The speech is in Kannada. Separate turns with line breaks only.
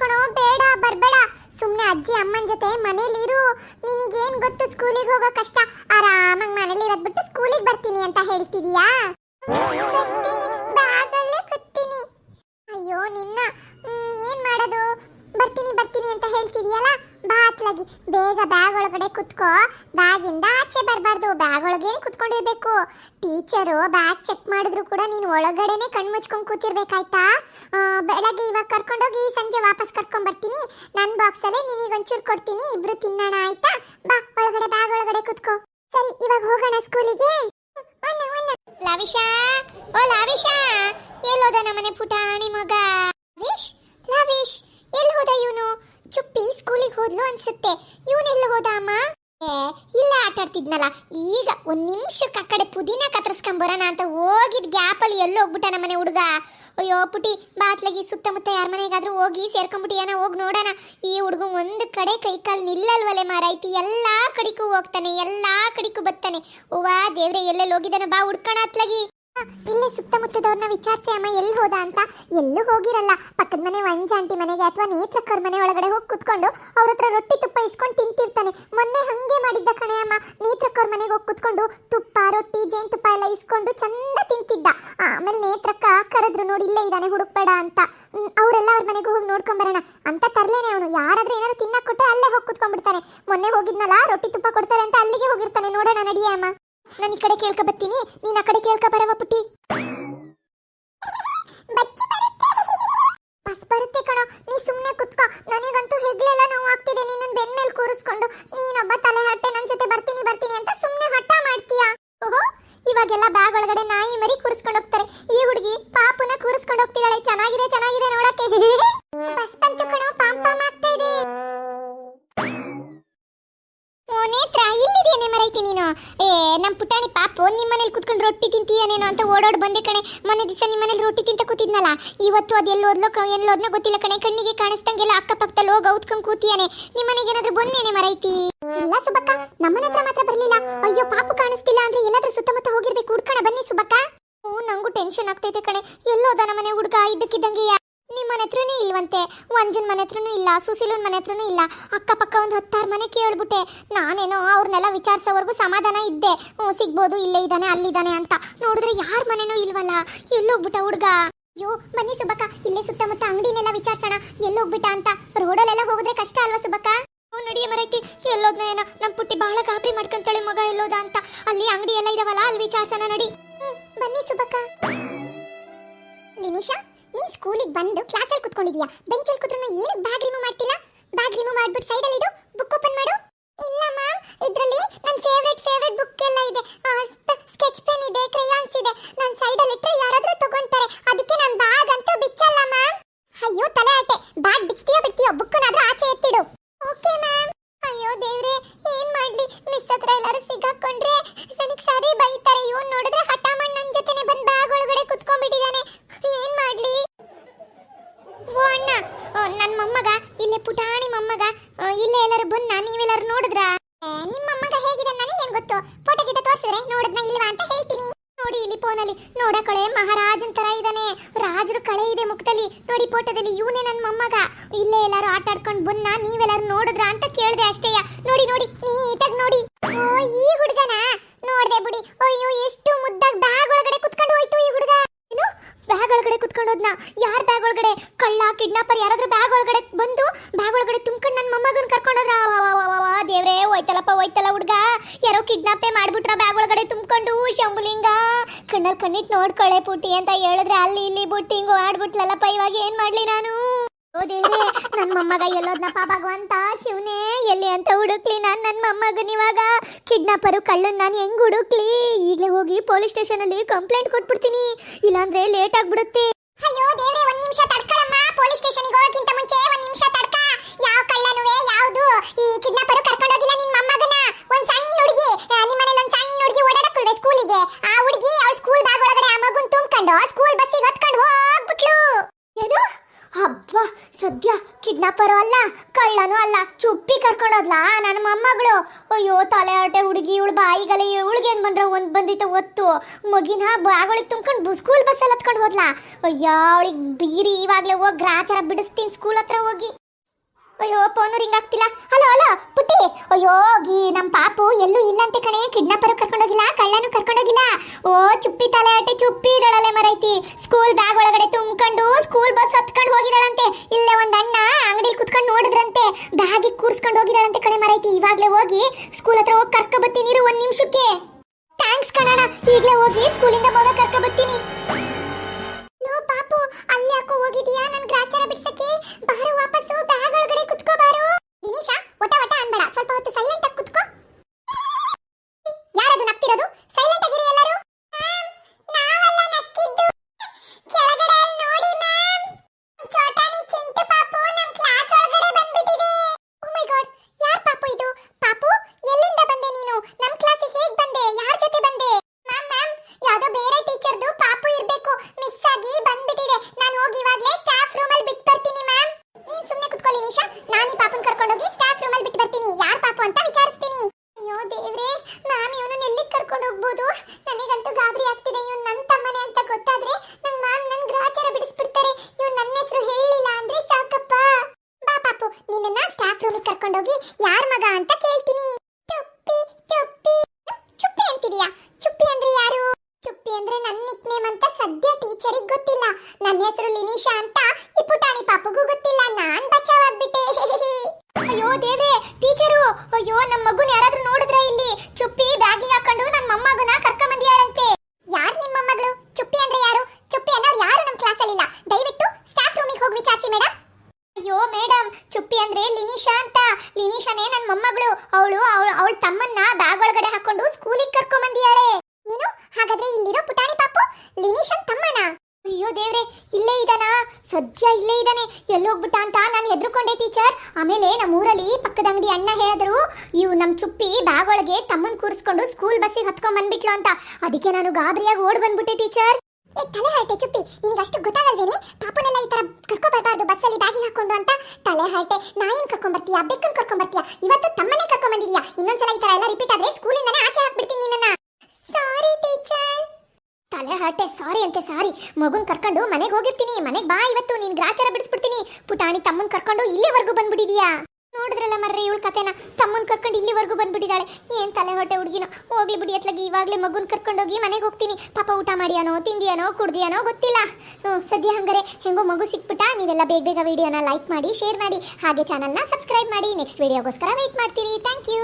ಕಣೋ, ಬೇಡ, ಬರಬೇಡ. ಸುಮ್ಮನೆ ಅಜ್ಜಿ, ಅಮ್ಮನ ಜೊತೆ ಮನೇಲಿ ಇರು ನಿನಗೇನ್ ಗೊತ್ತು, ಸ್ಕೂಲಿಗೆ ಹೋಗೋ ಕಷ್ಟ? ಆರಾಮಾಗಿ ಮನೇಲಿ ಇರೋದ್ ಬಿಟ್ಟು ಸ್ಕೂಲಿಗೆ ಬರ್ತೀನಿ ಅಂತ ಹೇಳ್ತಿದೀಯಾ? ಅಯ್ಯೋ, ನಿನ್ನ. ಏನ್ ಮಾಡೋದು? ಬರ್ತೀನಿ ಬರ್ತೀನಿ ಅಂತ ಹೇಳ್ತಿದೀಯಲ್ಲ? ಬಾ ಅತ್ಲಾಗಿ ಬೇಗ ಬ್ಯಾಗ್ ಒಳಗಡೆ ಕುತ್ಕೋ. ಬ್ಯಾಗಿಂದ ಆಚೆ ಬರಬಾರ್ದು. ಬ್ಯಾಗ್ ಒಳಗೆ ಕುತ್ಕೊಂಡಿರ್ಬೇಕು? ಟೀಚರು ಬ್ಯಾಗ್ ಚೆಕ್ ಮಾಡಿದ್ರು ಕೂಡ ನೀನು ಒಳಗಡೆನೆ ಕಣ್ಣು ಮುಚ್ಕೊಂಡು ಕೂತಿರ್ಬೇಕಾಯ್ತಾ? ಬೆಳಗ್ಗೆ ಇವಾಗ ಕರ್ಕೊಂಡೋಗಿ ಸಂಜೆ ವಾಪಸ್ ಕರ್ಕೊಂಡು ಬರ್ತೀನಿ ನನ್ನ ಬಾಕ್ಸಲ್ಲೇ ನಿನಗೆ ಒಂಚೂರು ಕೊಡ್ತೀನಿ. ಇಬ್ರು ತಿನ್ನೋಣ ಆಯ್ತಾ? ಬಾ, ಒಳಗಡೆ ಬ್ಯಾಗ್ ಒಳಗಡೆ ಕುತ್ಕೋ. ಸರಿ, ಇವಾಗ ಹೋಗೋಣ ಸ್ಕೂಲಿಗೆ. ಲಾವಿಶಾ? ಓ, ಲಾವಿಶಾ! ಎಲ್ಲೋದ ನಮ್ಮನೆ ಪುಟಾಣಿ ಮಗ? ಲಾವಿಶ್ ಲಾವಿಶ್, ಎಲ್ಲಿ ಇವನು? ಹೋದ್ಲು ಅನ್ಸುತ್ತೆ. ಇವನೆಲ್ಲ ಹೋದ ಅಮ್ಮ? ಇಲ್ಲ, ಆಟ ಆಡ್ತಿದ್ನಲ್ಲ. ಈಗ ಒಂದ್ ನಿಮಿಷಕ್ಕೆ ಆ ಕಡೆ ಪುದೀನ ಕತ್ತರಿಸ್ಕೊಂಬರೋಣ ಅಂತ ಹೋಗಿದ್ ಗ್ಯಾಪಲ್ಲಿ ಎಲ್ಲೋ ಹೋಗ್ಬಿಟ್ಟ ನಮ್ಮನೆ ಹುಡುಗ? ಅಯ್ಯೋ, ಪುಟಿ, ಬಾತ್ಲಗಿ, ಸುತ್ತಮುತ್ತ ಯಾರ ಮನೆಗಾದ್ರೂ ಹೋಗಿ ಸೇರ್ಕೊಂಡ್ಬಿಟ್ಟಿಯಾನ ಹೋಗಿ ನೋಡೋಣ. ಈ ಹುಡುಗ ಒಂದು ಕಡೆ ಕೈ ಕಾಲು ನಿಲ್ಲಲ್ವಲೆ ಮಾರಾಯ್ತಿ. ಎಲ್ಲಾ ಕಡೆಗೂ ಹೋಗ್ತಾನೆ, ಎಲ್ಲಾ ಕಡೆಗೂ ಬರ್ತಾನೆ ಓವಾ ದೇವ್ರೆ, ಎಲ್ಲೆಲ್ಲಿ ಹೋಗಿದ್ದಾನೆ? ಬಾ, ಹುಡ್ಕೋಣ, ಅತ್ಲಗಿ. ಇಲ್ಲೇ ಸುತ್ತಮುತ್ತದವ್ರನ್ನ ವಿಚಾರಿಸಿ, ಅಮ್ಮ, ಎಲ್ಲಿ ಹೋದ ಅಂತ? ಎಲ್ಲೂ ಹೋಗಿರಲ್ಲ. ಪಕ್ಕದ ಮನೆ ವಂಜ ಆಂಟಿ ಮನೆಗೆ ಅಥವಾ ನೇತ್ರಕ್ಕವ್ರ ಮನೆ ಒಳಗಡೆ ಹೋಗಿ ಕುತ್ಕೊಂಡು ಅವ್ರ ಹತ್ರ ರೊಟ್ಟಿ ತುಪ್ಪ ಇಸ್ಕೊಂಡು ತಿಂತಿರ್ತಾನೆ. ಮೊನ್ನೆ ಹಂಗೆ ಮಾಡಿದ್ದ ಕಣೆ ಅಮ್ಮ. ನೇತ್ರಕ್ಕವ್ರ ಮನೆಗೆ ಹೋಗಿ ಕುತ್ಕೊಂಡು ತುಪ್ಪ, ರೊಟ್ಟಿ ಜೇನುತುಪ್ಪ ಎಲ್ಲ ಇಸ್ಕೊಂಡು ಚಂದ ತಿಂತಿದ್ದ. ಆಮೇಲೆ ನೇತ್ರಕ್ಕ ಕರೆದ್ರು ನೋಡಿ, ಇಲ್ಲೇ ಇದ್ದಾನೆ, ಹುಡುಕ್ಬೇಡ ಅಂತ. ಅವರೆಲ್ಲ ಅವ್ರ ಮನೆಗೆ ಹೋಗಿ ನೋಡ್ಕೊಂಬರೋಣ. ಅಂತ ತರಲೇನೆ ಅವನು. ಯಾರಾದ್ರೂ ಏನಾದ್ರು ತಿನ್ನಕ್ಕೆ ಕೊಟ್ಟರೆ ಅಲ್ಲೇ ಹೋಗಿ ಕುತ್ಕೊಂಡ್ಬಿಡ್ತಾನೆ. ಮೊನ್ನೆ ಹೋಗಿದ್ನಲ್ಲ, ರೊಟ್ಟಿ ತುಪ್ಪ ಕೊಡ್ತಾರೆ ಅಂತ ಅಲ್ಲಿಗೆ ಹೋಗಿರ್ತಾನೆ. ನೋಡೋಣ ನಡಿಯೇ ಅಮ್ಮ. ನಾನು ಈ ಕಡೆ ಕೇಳ್ಕೊ ಬರ್ತೀನಿ. ನೀನ್ ಆ ಕಡೆ ಕೇಳ್ಕೊ ಬರವ ಪುಟ್ಟಿ. ಬಸ್ ಬರುತ್ತೆ. ಕಣೋ. ನೀ ಸುಮ್ಮನೆ ಕುತ್ಕೋ. ನನಗಂತೂ ಹೆಗ್ಲೆಲ್ಲ ನೋವು ಓ ನೇತ್ರ ಇಲ್ಲಿದೆಯೇನೆ ಮರೈತಿ ನೀನು? ಏ ನಮ್ಮ ಪುಟಾಣಿ ಪಾಪು ನಿಮ್ಮ ಮನೇಲಿ ಕುತ್ಕೊಂಡು ರೊಟ್ಟಿ ತಿಂತೀಯನೇನೋ ಅಂತ ಓಡೋಡ್ ಬಂದೆ ಕಣೆ. ಮೊನ್ನೆ ದಿವಸ ನಿಮ್ಮ ಮನೇಲಿ ರೊಟ್ಟಿ ತಿಂತ ಕೂತಿದ್ನಲ್ಲ, ಇವತ್ತು ಅದು ಎಲ್ಲಿ ಓದ್ಲೋ ಕ- ಎಲ್ಲಿ ಓದ್ನೋ ಗೊತ್ತಿಲ್ಲ ಕಣೆ. ಕಣ್ಣಿಗೆ ಕಾಣಿಸ್ದಂಗೆಲ್ಲ ಅಕ್ಕಪಕ್ಕದಲ್ಲಿ ಹೋಗಿ ಔತ್ಕೊಂಡು ಕೂತಿಯಾನೆ. ನಿಮ್ಮ ಮನೆಗೆ ಏನಾದರೂ ಬಂದೇನೆ ಮರೈತಿ? ಇಲ್ಲ ಸುಬಕ್ಕ ನಮ್ಮನೆ ಹತ್ರ ಮಾತ್ರ ಬರ್ಲಿಲ್ಲ. ಅಯ್ಯೋ, ಪಾಪು ಕಾಣಿಸ್ತಿಲ್ಲ ಅಂದ್ರೆ ಎಲ್ಲಾದ್ರೂ ಸುತ್ತಮುತ್ತ ಹೋಗಿರ್ಬೇಕು. ಹುಡ್ಕಣ ಬನ್ನಿ ಸುಬಕ್ಕ ಓ, ನಂಗೂ ಟೆನ್ಷನ್ ಆಗ್ತೈತೆ ಕಣೆ. ಎಲ್ಲೋದ ನಮ್ಮನೆ ಹುಡುಗ? ಇದ್ದಕ್ಕಿದ್ದಂಗೆ ನಿಮ್ಮ ಮನೆ ಹತ್ರನೂ ಇಲ್ವಂತೆ. ಅಂಜನ್ ಮನೆ ಹತ್ರನೂ ಇಲ್ಲ ಸುಶೀಲನ್ ಮನೆ ಹತ್ರನೂ ಇಲ್ಲ. ಅಕ್ಕಪಕ್ಕ ಒಂದು ಹತ್ತಾರು ಮನೆ ಕೇಳ್ಬಿಟ್ಟೆ. ನಾನೇನೋ ಅವ್ರನ್ನೆಲ್ಲ ವಿಚಾರಿಸೋವರೆಗೂ ಸಮಾಧಾನ ಇದ್ದೆ. ಹ್ಞೂ ಸಿಗ್ಬೋದು ಇಲ್ಲೇ ಇದ್ದಾನೆ ಅಲ್ಲಿದ್ದಾನೆ ಅಂತ. ನೋಡಿದ್ರೆ ಯಾರ ಮನೆನೂ ಇಲ್ವಲ್ಲ. ಎಲ್ಲೋಗ್ಬಿಟ್ಟ ಹುಡುಗ. ಅಯ್ಯೋ ಬನ್ನಿ ಸುಬ್ಬಕ್ಕ ಇಲ್ಲೇ ಸುತ್ತಮುತ್ತ ಅಂಗಡಿನೆಲ್ಲ ವಿಚಾರಿಸೋಣ. ಎಲ್ಲೋಗ್ಬಿಟ್ಟ ಅಂತ. ರೋಡಲ್ಲೆಲ್ಲ ಹೋಗಿದ್ರೆ ಕಷ್ಟ ಅಲ್ವಾ ಸುಬ್ಬಕ್ಕ? ನಡಿಯ ಮರೈತಿ ಎಲ್ಲೋದ್ನ ಏನ. ನಮ್ಮ ಪುಟ್ಟಿ ಬಹಳ ಗಾಬರಿ ಮಾಡ್ಕೊಂತಾಳೆ ಮಗ ಎಲ್ಲೋದ ಅಂತ. ಅಲ್ಲಿ ಅಂಗಡಿ ಎಲ್ಲ ಇದಾವಲ್ಲ ಅಲ್ಲಿ ವಿಚಾರಿಸೋಣ ನಡಿ. ಹ್ಮ್, ಬನ್ನಿ ಸುಬ್ಬಕ್ಕ. ಲಿನಿಶಾ ನೀನ್ ಸ್ಕೂಲಿಗೆ ಬಂದು ಕ್ಲಾಸಲ್ಲಿ ಕುತ್ಕೊಂಡಿದ್ಯಾ? ಬೆಂಚಲ್ಲಿ ಕೂತ್ರು ಏನು ಬ್ಯಾಗ್ ರಿಮೂವ್ ಮಾಡ್ತಿಲ್ಲ? ಬ್ಯಾಗ್ ರಿಮೂವ್ ಮಾಡ್ಬಿಟ್ಟು ಸೈಡಲ್ಲಿ ಇಡು ಬುಕ್ ಓಪನ್ ಮಾಡು ಇಲ್ಲ ಮ್ಯಾಮ್ ಇದರಲ್ಲಿ ನನ್ನ ಫೇವ್ರೆಟ್ ಫೇವ್ರೆಟ್ ಬುಕ್ ಎಲ್ಲ ಇದೆ ಸ್ಕೆಚ್ ಪೆನ್ ಇದೆ ಕ್ರೇಯಾನ್ಸ್ ಇದೆ ನಾನು ಸೈಡಲ್ಲಿ ಇಟ್ಟರೆ ಯಾರಾದರೂ ತಗೊಂತಾರೆ ಅದಕ್ಕೆ ನನ್ನ ಬ್ಯಾಗ್ ಅಂತೂ ಬಿಚ್ಚಲ್ಲ ಮ್ಯಾಮ್ ಅಯ್ಯೋ ತಲೆ ಆಟೆ ಬ್ಯಾಗ್ ಬಿಚ್ತೀಯೋ ಬಿಡ್ತೀಯೋ ಬುಕ್ಕನ್ನಾದ್ರೂ ಆಚೆ ಎತ್ತಿಡು ಓಕೆ ಮ್ಯಾಮ್ ಅಯ್ಯೋ ದೇವ್ರೆ ಏನ್ ಮಾಡ್ಲಿ ಮಿಸ್ ಹತ್ರ ಎಲ್ಲರೂ ಸಿಗಾಕೊಂಡ್ರೆ ನನಗೆ ಸರಿ ಬೈತಾರೆ ಇವನ್ ನೋಡಿದ್ರೆ ಹಠ ಮಾಡಿ ನನ್ನ ಜೊತೆನೆ ಬಂದು ಬ್ಯಾಗ್ ಒಳಗಡೆ ಕುತ್ಕೊಂಡ್ಬಿಟ್ಟಿದ್ದಾನೆ ಏನ್ ಮಾಡ್ಲಿ ಓ ಅಣ್ಣ ನನ್ನ ಮೊಮ್ಮಗ ಇಲ್ಲೇ ಪುಟಾಣಿ ಮೊಮ್ಮಗ ಆ, ಇಲ್ಲೇ ಎಲ್ಲರೂ ನೀವೆಲ್ಲರೂ ನೋಡಿದ್ರ? ನಿಮ್ಮ ಮಗ ಹೇಗಿದೆ ನನಗೆ ಏನ್ ಗೊತ್ತು? ಫೋಟೋ ಗಿಟ ತೋರಿಸಿದ್ರೆ ನೋಡಿದ್ನ ಇಲ್ವಾ ಅಂತ ಹೇಳ್ತೀನಿ. ನೋಡಿ ಇಲ್ಲಿ ಫೋನಲ್ಲಿ ನೋಡಕಳೆ ಮಹಾರಾಜನ್ ತರ ಇದ್ದಾನೆ ರಾಜರು ಕಳೆ ಇದೆ ಮುಖದಲ್ಲಿ. ನೋಡಿ ಫೋಟೋದಲ್ಲಿ ಇವನೇ ನನ್ನ ಮೊಮ್ಮಗ. ಇಲ್ಲೇ ಎಲ್ಲರೂ ಆಟ ಆಡ್ಕೊಂಡು ಬಂದ ನೀವೆಲ್ಲರೂ ನೋಡಿದ್ರ ಅಂತ ಕೇಳಿದೆ ಅಷ್ಟೇಯ ನೋಡಿ ಹೋಯ್ತಲ್ಲಪ್ಪ, ಹೋಯ್ತಲ್ಲ ಹುಡ್ಗ? ಯಾರೋ ಕಿಡ್ನಾಪೇ ಮಾಡ್ಬಿಟ್ರ ಬ್ಯಾಗ್ ಒಳಗಡೆ ತುಂಬಿಕೊಂಡು, ಶಂಭುಲಿಂಗ. ಕಣ್ಣಲ್ಲಿ ಕಣ್ಣಿಟ್ಟು ನೋಡ್ಕೊಳ್ಳೆ ಪುಟ್ಟಿ ಅಂತ ಹೇಳಿದ್ರೆ ಅಲ್ಲಿ ಇಲ್ಲಿ ಬುಟ್ಟಿಂಗು ಆಡ್ಬಿಟ್ಲಲ್ಲಪ್ಪ, ಇವಾಗ ಏನ್ ಮಾಡ್ಲಿ ನಾನು? ಓ ದೇವ್ರೇ ನನ್ನ ಮೊಮ್ಮಗ ಎಲ್ಲೋದ್ನಪ್ಪ ಭಗವಂತ? ಶಿವನೇ, ಎಲ್ಲಿ ಅಂತ ಹುಡುಕ್ಲಿ ನಾನು ನನ್ನ ಮೊಮ್ಮಗನ ಇವಾಗ? ಕಿಡ್ನಾಪರು ಕಳ್ಳನ್ ನಾನು ಹೆಂಗ್ ಹುಡುಕ್ಲಿ? ಈಗಲೇ ಹೋಗಿ ಪೊಲೀಸ್ ಸ್ಟೇಷನ್ ಅಲ್ಲಿ ಕಂಪ್ಲೇಂಟ್ ಕೊಟ್ಬಿಡ್ತೀನಿ. ಇಲ್ಲಾಂದ್ರೆ ಲೇಟ್ ಆಗ್ಬಿಡುತ್ತೆ. ಅಯ್ಯೋ ದೇವ್ರೆ, ಒಂದ್ ನಿಮಿಷ ತಡ್ಕೊಳಮ್ಮ. ಪೊಲೀಸ್ ಸ್ಟೇಷನ್ಗೆ ಹೋಗೋಕ್ಕಿಂತ ಮುಂಚೆ ಒಂದ್ ನಿಮಿಷ ತಡ್ಕ. ಯಾವ ಕಳ್ಳನುವೆ ಯಾವುದು? ಈ ಕಿಡ್ನಾಪರು ಕರ್ಕೊಂಡು ಹೋಗಿಲ್ಲ ನಿನ್ ಮೊಮ್ಮಗನ ಒಂದ್ ಸಣ್ಣ ಹುಡುಗಿ ನಿಮ್ಮ ಮನೇಲಿ ಒಂದ್ ಸಣ್ಣ ಹುಡುಗಿ ಓಡಾಡಕ್ಕಿಲ್ವೆ ಸ್ಕೂಲಿಗೆ ಆ ಹುಡುಗಿ ಅವಳ ಸ್ಕೂಲ್ ಬ್ಯಾಗ್ ಒಳಗಡೆ ಆ ಮಗುನ್ ತುಂಬ್ಕೊಂಡು ಸ್ಕೂಲ್ ಬಸ್ಸಿಗೆ ಹೊತ್ಕೊಂಡು ಹೋಗ್ಬಿಟ್ಲು ಏನು ಹಬ್ಬ ಸದ್ಯ
ಕಿಡ್ನಾಪರು ಅಲ್ಲ ಕಳ್ಳನೂ ಅಲ್ಲ ಚುಪ್ಪಿ ಕರ್ಕೊಂಡೋದ್ಲಾ ನನ್ನ ಮೊಮ್ಮಗಳು ಅಯ್ಯೋ ತಲೆ ಆಟೆ ಹುಡುಗಿ, ಇವಳು ಬಾಯಿಗಲೆ, ಇವಳಿಗೆ ಏನ್ ಬಂದ್ರ? ಒಂದ್ ಬಂದಿತ್ತು ಒತ್ತು. ಮಗಿನ ಒಳಗೆ ತುಂಬ್ಕೊಂಡು ಸ್ಕೂಲ್ ಬಸ್ಸಲ್ಲಿ ಹತ್ಕೊಂಡು ಹೋದ್ಲಾ? ಅಯ್ಯೋ, ಅವಳಿಗೆ ಬೀರಿ ಇವಾಗ್ಲೇ ಹೋಗಿ ಗ್ರಾಚಾರ ಬಿಡಿಸ್ತೀನಿ ಸ್ಕೂಲ್ ಹತ್ರ ಹೋಗಿ. ಅಯ್ಯೋ ಫೋನು ರಿಂಗ್ ಆಗ್ತಿಲ್ಲ ಹಲೋ ಹಲೋ ಪುಟ್ಟಿ. ಅಯ್ಯೋ, ಗಿ ನಮ್ಮ ಪಾಪು ಎಲ್ಲೂ ಇಲ್ಲ ಅಂತ ಕಣೆ. ಕಿಡ್ನಾಪರು ಕರ್ಕೊಂಡೋಗಿಲ್ಲ ಕಳ್ಳನು ಕರ್ಕೊಂಡೋಗಿಲ್ಲ ಓ, ಚುಪ್ಪಿ ತಲೆ ಆಟೆ ಚುಪ್ಪಿ ಇದ್ದಾಳಲೆ ಮರೈತಿ. ಸ್ಕೂಲ್ ಬ್ಯಾಗ್ ಒಳಗಡೆ ತುಂಬ್ಕೊಂಡು ಸ್ಕೂಲ್ ಬಸ್ ಹತ್ಕೊಂಡು ಹೋಗಿದಾಳಂತೆ. ಇಲ್ಲೇ ಒಂದ್ ಅಣ್ಣ ಅಂಗಡಿಲಿ ಕುತ್ಕೊಂಡು ನೋಡಿದ್ರಂತೆ. ಬ್ಯಾಗಿಗೆ ಕೂರ್ಸ್ಕೊಂಡು ಹೋಗಿದಾಳಂತೆ ಕಣೆ ಮರೈತಿ. ಇವಾಗ್ಲೇ ಹೋಗಿ ಸ್ಕೂಲ್ ಹತ್ರ ಹೋಗಿ ಕರ್ಕ ಬತ್ತೀನಿ ಇರು ಒಂದ್ ನಿಮಿಷಕ್ಕೆ. ಥ್ಯಾಂಕ್ಸ್ ಕಣಣ್ಣ, ಈಗಲೇ ಹೋಗಿ ಸ್ಕೂಲಿಂದ ಮಗ ಕರ್ಕ ಬತ್ತೀನಿ
ಯೋ ಪಾಪು, ಅಲ್ಲಿ ಯಾಕೋ ಹೋಗಿದೀಯಾ? ನನ್ ಗ್ರಾಚಾರ ಬಿಡ್ಸಕ್ಕೆ? ಬಾರು ವಾಪಸ್ಸು, ಬ್ಯಾಗ್ ಒಳಗಡೆ ಕುತ್ಕೋ ಬಾರು. ಒಟ ಒಟ ಅನ್ಬೇಡ, ಸ್ವಲ್ಪ ಹೊತ್ತು ಸೈಲೆಂಟ್ ಆಗಿ ಕುತ್ಕೋ ಯಾರದು ನಗ್ತಿರೋದು ಸೈಲೆಂಟ್ ಆಗಿರಿ ಎಲ್ಲರೂ ನಾವಲ್ಲ ನಕ್ಕಿದ್ದು ಕೆಳಗಡೆ ಅಲ್ಲಿ ನೋಡಿ ಮ್ಯಾಮ್ ಚೋಟಾನಿ ಚಿಂಟು ಪಾಪು ನಮ್ ಕ್ಲಾಸ್ ಒಳಗಡೆ ಬಂದ್ಬಿಟ್ಟಿದೆ ಓ ಮೈ ಗಾಡ್ ಯಾರ್ ಪಾಪು ಇದು ಪಾಪು ಎಲ್ಲಿಂದ ಬಂದೆ ನೀನು ನಮ್ ಕ್ಲಾಸಿಗೆ ಹೇಗ್ ಬಂದೆ ಯಾರ್ ಜೊತೆ ಬಂದೆ ಮ್ಯಾಮ್ ಮ್ಯಾಮ್ ಯಾವ್ದೋ ಬೇರೆ ಟೀಚರ್ದು ಪಾಪು ಇರ್ಬೇಕು ಮಿಸ್ ಆಗಿ ಬಂದ್ಬಿಟ್ಟಿದೆ ನಾನು ಹೋಗಿ ಇವಾಗ್ಲೇ ಸ್ಟಾಫ್ ರೂಮ್ ಅಲ್ಲಿ ಬಿಟ್ಟು ಬರ್ತೀನಿ ಮ್ಯಾಮ್ ನೀನ್ ಸುಮ್ನೆ ಕುತ್ಕೊಳ್ಳಿ ನಿಶಾ ನಾನು ಈ ಪಾಪನ್ ಕರ್ಕೊಂಡೋಗಿ ಸ್ಟಾಫ್ ರೂಮ್ ಅಲ್ಲಿ ಬಿಟ್ಟು ಬರ್ತೀನಿ ಯಾರ್ ಪಾಪು ಅಂತ ವಿಚಾರಿಸ್ತೀನಿ ಅಯ್ಯೋ ದೇವ್ರೇ ಮ್ಯಾಮ್ ಇವನನ್ನ ಎಲ್ಲಿಗೆ ಹೋಗ್ಬೋದು ನನಗಂತೂ ಗಾಬರಿ ಆಗ್ತಿದೆ. ಇವ್ನು ನನ್ನ ತಮ್ಮನೆ ಅಂತ ಗೊತ್ತಾದ್ರೆ ನನ್ನ ಮ್ಯಾಮ್ ನನ್ನ ಗ್ರಾಚಾರ ಬಿಡಿಸ್ಬಿಡ್ತಾರೆ. ಇವ್ನು ನನ್ನ ಹೆಸರು ಹೇಳಿಲ್ಲ ಅಂದ್ರೆ ಸಾಕಪ್ಪ. ಬಾ ಪಾಪು, ನಿನ್ನನ್ನ ಸ್ಟಾಫ್ ರೂಮಿಗೆ ಕರ್ಕೊಂಡೋಗಿ ಯಾರ್ ಮಗ ಅಂತ ಕೇಳ್ತೀನಿ. ಚುಪ್ಪಿ ಚುಪ್ಪಿ. ಚುಪ್ಪಿ ಅಂತಿದೀಯಾ? ಚುಪ್ಪಿ ಅಂದ್ರೆ ಯಾರು? ಚುಪ್ಪಿ ಅಂದ್ರೆ ನನ್ನ ನಿಕ್ ಅಂತ ಸದ್ಯ ಟೀಚರಿಗೆ ಗೊತ್ತಿಲ್ಲ. ನನ್ನ ಹೆಸರು ಲಿನಿಶಾ ಅಂತ ಈ ಪುಟಾಣಿ ಪಾಪುಗೂ ಗೊತ್ತಿಲ್ಲ ನಾನ್ ಬಚಾವಾಗ್ಬಿಟ್ಟೆ
ಅಯ್ಯೋ ದೇವ್ರೆ ಟೀಚರು ಅಯ್ಯೋ ನಮ್ಮ ಮಗುನ ಯಾರಾದ್ರೂ ನೋಡಿದ್ರೆ ಇಲ್ಲಿ ಚುಪ್ಪಿ ಬ್ಯಾಗಿಗೆ ಹಾಕೊಂಡು ನನ್ನ ಮೊಮ್ಮಗನ ಕರ್ಕೊಂಬಂದಿಯಾಳಂತೆ
ಯಾರ್ ನಿಮ್ಮ ಮಗಳು ಚುಪ್ಪಿ ಅಂದ್ರೆ ಯಾರು ಚುಪ್ಪಿ ಅನ್ನೋರು ಯಾರು ನಮ್ಮ ಕ್ಲಾಸಲ್ಲಿ ಇಲ್ಲ ದಯವಿಟ್ಟು ಸ್ಟಾಫ್ ರೂಮಿಗೆ ಹೋಗಿ ವಿಚಾರಿಸಿ ಮೇಡಮ್
ಅಯ್ಯೋ ಮೇಡಮ್ ಚುಪ್ಪಿ ಅಂದ್ರೆ ಲಿನಿಶಾ ಅಂತ ಲಿನಿಶಾನೇ ನನ್ನ ಮೊಮ್ಮಗಳು ಅವಳು ಅವಳ ಅವಳ ತಮ್ಮನ್ನ ಬ್ಯಾಗ್ ಒಳಗಡೆ ಹಾಕೊಂಡು ಸ್ಕೂಲಿಗೆ ಕರ್ಕೊಂಬಂದಿಯಾಳೆ?
ಏನು? ಹಾಗಾದ್ರೆ ಇಲ್ಲಿರೋ ಪುಟಾಣಿ ಪಾಪು, ಲಿನಿಶನ್ ತಮ್ಮನ?
ಅಯ್ಯೋ ದೇವ್ರೆ, ಇಲ್ಲೇ ಇದಾನಾ ಸದ್ಯ ಇಲ್ಲೇ ಇದ್ದಾನೆ. ಎಲ್ಲೋಗ್ಬಿಟ್ಟ ಅಂತ ನಾನು ಹೆದರ್ಕೊಂಡೆ, ಟೀಚರ್. ಆಮೇಲೆ ನಮ್ಮ ಊರಲ್ಲಿ ಪಕ್ಕದ ಅಂಗಡಿ ಅಣ್ಣ ಹೇಳಿದ್ರು ಇವು ನಮ್ಮ ಚುಪ್ಪಿ ಬ್ಯಾಗ್ ಒಳಗೆ ತಮ್ಮನ್ ಕೂರಿಸ್ಕೊಂಡು ಸ್ಕೂಲ್ ಬಸ್ಸಿಗೆ ಹತ್ಕೊಂಡ್ ಬಂದ್ಬಿಟ್ಲು ಅಂತ. ಅದಕ್ಕೆ ನಾನು ಗಾಬರಿಯಾಗಿ ಓಡ್ ಬಂದ್ಬಿಟ್ಟೆ, ಟೀಚರ್.
ಏ, ತಲೆ ಹರಟೆ ಚುಪ್ಪಿ. ನಿನಗೆ ಅಷ್ಟು ಗೊತ್ತಾಗಲ್ವೇನೆ? ಪಾಪನೆಲ್ಲ ಈ ತರ ಕರ್ಕೊ ಬರಬಾರ್ದು ಬಸ್ಸಲ್ಲಿ ಬ್ಯಾಗಿಗೆ ಹಾಕೊಂಡು ಅಂತ? ತಲೆ ಹರಟೆ. ನಾಯಿನ್ ಕರ್ಕೊಂಡ್ ಬರ್ತೀಯಾ ಬೆಕ್ಕನ್ ಕರ್ಕೊಂಡ್ ಬರ್ತೀಯಾ ಇವತ್ತು ತಮ್ಮನೇ ಕರ್ಕೊಂಡ್ ಬಂದಿದ್ಯಾ ಇನ್ನೊಂದ್ಸಲ ಈ ತರ ಎಲ್ಲ ರಿಪೀಟ್ ಆದ್ರೆ ಸ್ಕೂಲಿಂದನೇ ಆಚೆ ಹಾಕ್ಬಿಡ್ತೀನಿ ನಿನ್ನನ್ನ. ಸಾರಿ ಟೀಚರ್
ತಲೆ ಹರಟೆ. ಸಾರಿ ಅಂತೆ ಸಾರಿ ಮಗುನ್ ಕರ್ಕೊಂಡು ಮನೆಗೆ ಹೋಗಿರ್ತೀನಿ. ಮನೆಗೆ ಬಾ ಇವತ್ತು. ನಿನ್ ಗ್ರಾಚಾರ ಬಿಡಿಸ್ಬಿಡ್ತೀನಿ. ಪುಟಾಣಿ ತಮ್ಮನ್ ಕರ್ಕೊಂಡು ಇಲ್ಲಿವರೆಗೂ ಬಂದ್ಬಿಟ್ಟಿದ್ಯಾ? ನೋಡಿದ್ರಲ್ಲ ಮರ್ರಿ ಇವಳ ಕತೆನ? ತಮ್ಮನ್ ಕರ್ಕೊಂಡು ಇಲ್ಲಿವರೆಗೂ ಬಂದ್ಬಿಟ್ಟಿದ್ದಾಳೆ ಏನ್ ತಲೆ ಹೊಟ್ಟೆ ಹುಡುಗಿನೋ? ಹೋಗ್ಲಿ ಬಿಡಿ ಅತ್ಲಾಗಿ ಇವಾಗಲೇ ಮಗುನ್ ಕರ್ಕೊಂಡೋಗಿ ಮನೆಗೆ ಹೋಗ್ತೀನಿ. ಪಾಪ ಊಟ ಮಾಡಿಯಾನೋ, ತಿಂದಿಯಾನೋ, ಕುಡ್ದಿಯಾನೋ ಗೊತ್ತಿಲ್ಲ. ಹ್ಞೂ, ಸದ್ಯ ಹಂಗಾರೆ. ಹೆಂಗೋ ಮಗು ಸಿಕ್ಬಿಟ್ಟ. ನೀವೆಲ್ಲ ಬೇಗ ಬೇಗ ವಿಡಿಯೋನ ಲೈಕ್ ಮಾಡಿ, ಶೇರ್ ಮಾಡಿ. ಹಾಗೆ ಚಾನಲ್ನ ಸಬ್ಸ್ಕ್ರೈಬ್ ಮಾಡಿ. ನೆಕ್ಸ್ಟ್ ವಿಡಿಯೋಗೋಸ್ಕರ ವೆಯ್ಟ್ ಮಾಡ್ತೀನಿ ಥ್ಯಾಂಕ್ ಯು